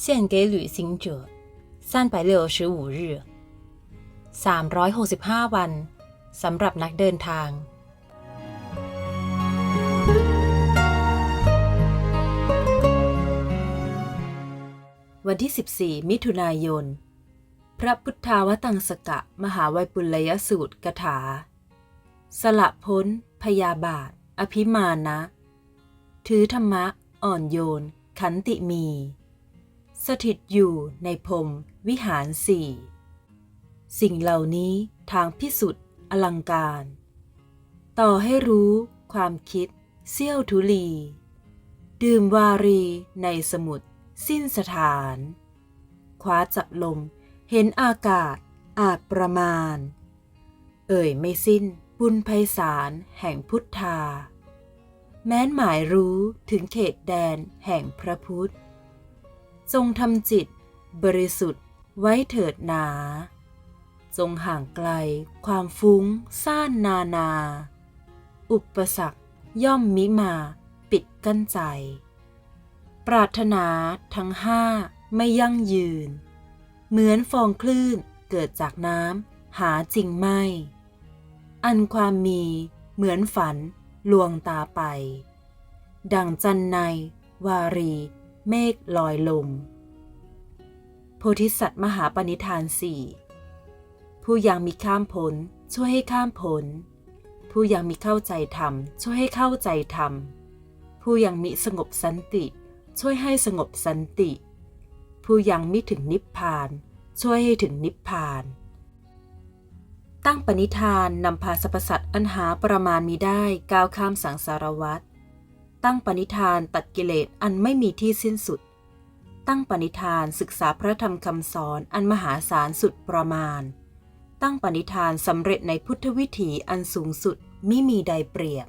献给旅行者三百六十五日365 วันสำหรับนักเดินทาง วันที่ 14 มิถุนายน พระพุทธาวตังสกะ มหาไวยปุลยสูตรกถา สละพ้น พยาบาท อภิมานะ ถือธรรมะ อ่อนโยน ขันติมี สถิตอยู่ในพรมวิหารสี่สิ่งเหล่านี้ทางพิสุทธิ์อลังการ ต่อให้รู้ความคิดเสี้ยวทุลี ดื่มวารีในสมุทรสิ้นสถาน คว้าจับลมเห็นอากาศอาจประมาณ เอ่ยไม่สิ้นบุญไพศาลแห่งพุทธา แม้นหมายรู้ถึงเขตแดนแห่งพระพุทธ จงทำจิต บริสุทธิ์ไว้เถิดหนา จงห่างไกลความฟุ้งซ่านนานา อุปสรรคย่อมมิมาปิดกั้นใจ ปรารถนาทั้งห้าไม่ยั่งยืน เหมือนฟองคลื่นเกิดจากน้ำหาจริงไม่ อันความมีเหมือนฝันลวงตาไป ดังจันในวารี เมฆลอยลมโพธิสัตว์มหาปณิธานสี่ผู้ยังมีข้ามพ้นช่วยให้ข้ามพ้นผู้ยังมีเข้าใจธรรม ช่วยให้เข้าใจธรรม ผู้ยังมิสงบสันติ ช่วยให้สงบสันติ ผู้ยังมิถึงนิพพาน ช่วยให้ถึงนิพพาน ตั้งปณิธานนำพาสรรพสัตว์อันหาประมาณมีได้ก้าวข้ามสังสารวัฏ ตั้งปณิธานตัดกิเลสอันไม่มีที่สิ้นสุด ตั้งปณิธานศึกษาพระธรรมคำสอนอันมหาศาลสุดประมาณ ตั้งปณิธานสำเร็จในพุทธวิถีอันสูงสุดมิมีใดเปรียบ